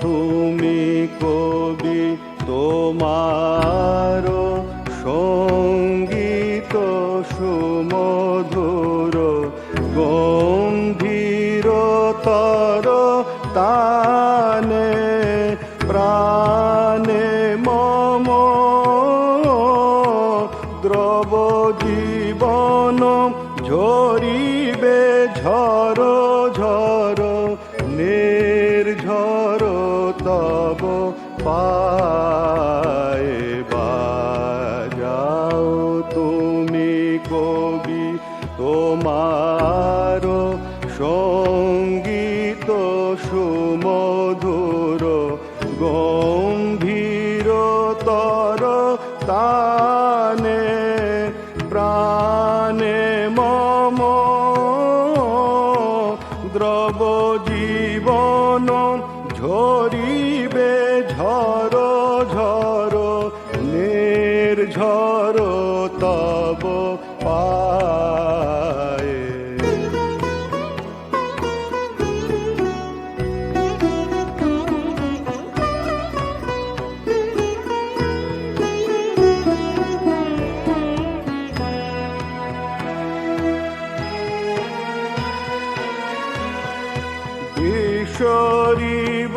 তুমি কবি তোমার সংগীত সুমধুর গম্ভীর তর তানে প্রাণে মম দ্রব জীবন ঝরিবে ঝর ঝর পায়ে বাজাও তুমি কবি তোমার সংগীত সুমধুর গম্ভীরতর তানে প্রাণে মম দ্রব জীবন ঝরিবে। নির্ঝর তব পায়ে। বিশ্বরিব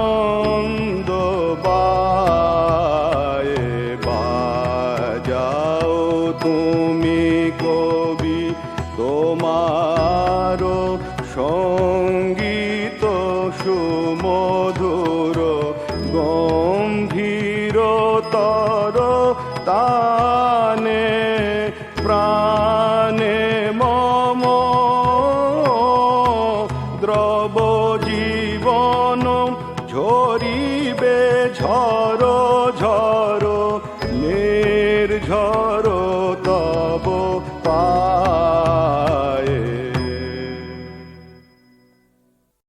তুমি কবি তোমার সংগীত সুমধুর গম্ভীর তর তানে, প্রাণে মম দ্রব জীবন ঝরিবে ঝর ঝড় নির্ঝর